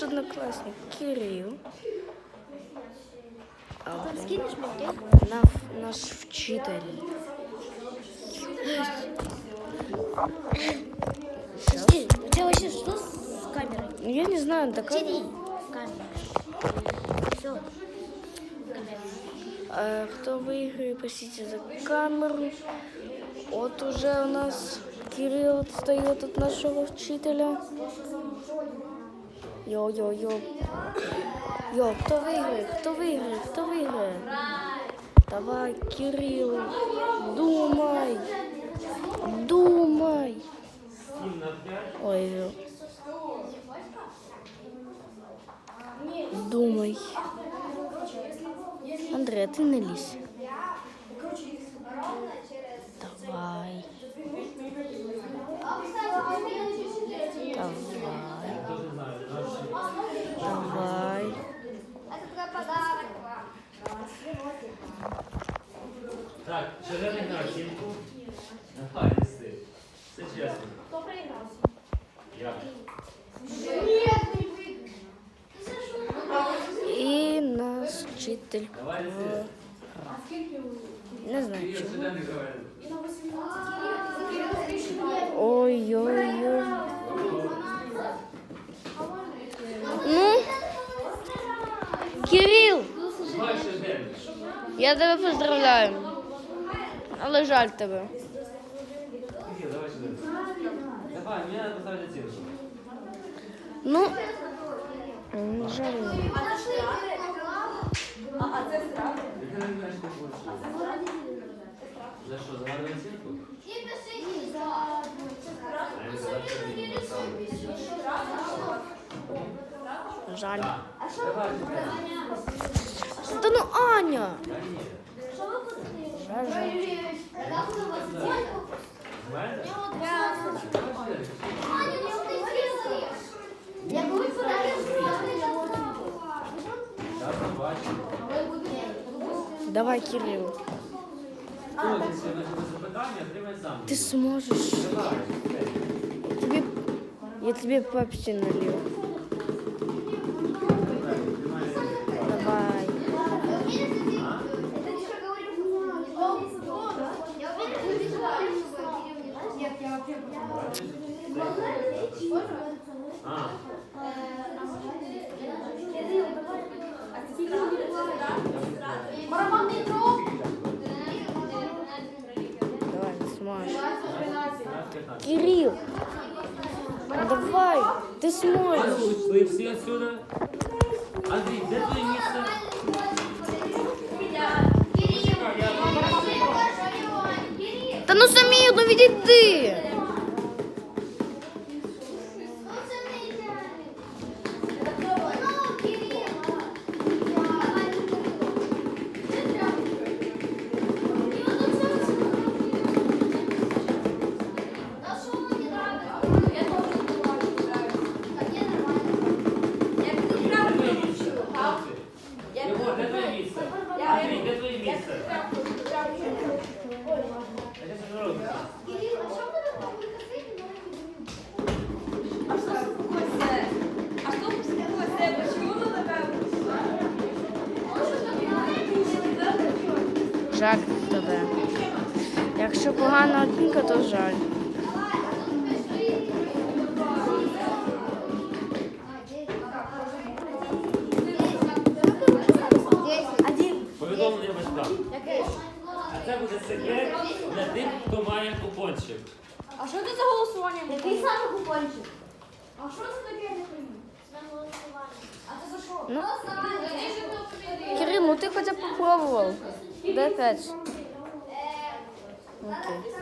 наш однокласник Кирил. А, блин, Скинешь мне? на- наш вчитель. Подожди, у тебя вообще что с камерой? Я не знаю, такая... Тяни камеру. Все. А, кто выиграет, простите за камеру. Вот уже у нас Кирилл отстает от нашего учителя. Йо-йо-йо. Йо, кто выиграет? Кто выиграет? Кто выиграет? Давай, Кирилл, думай. Думай. Ой. йо. Думай. Андрей, а ты не лізь. Так, червоний на оцінку. Давай, неси. Все чесно. Хто проіграв? Я. І наш вчитель. Давай. Не знаю. Кирил, чому. сюди не говори. Ой-ой-ой. Ну, Кирил, я тебе поздравляю. Але жаль тебе. Давай сюди. Давай, мені треба поставити оцінку. Ну, жаль. мені. Яка не знаєш, ти хочеш? За що, за гарну? А що. Жаль. Та ну Аня. Та ні. Жаль, жаль. В мене? Я побачив. Давай, Кирил. Ты сможешь. Давай. Тобі... Я тебе пепсі налив. Кирилл, давай, ты сможешь. Ушли все отсюда. Андрей, где твое место? Та ну самі, ну відійди. Місце? А де це робиться? А хто пустив себе? Чому ви така? Жаль тебе. Якщо погана оцінка, то жаль. Повідомлення. А це буде секрет для тих, хто має купончик. А що це за голосування? Який саме купончик? А що це таке? я не? А це за що? Ну, Ти? Кирилл, ну ты хотя бы попробовал. Дай пять. Окей.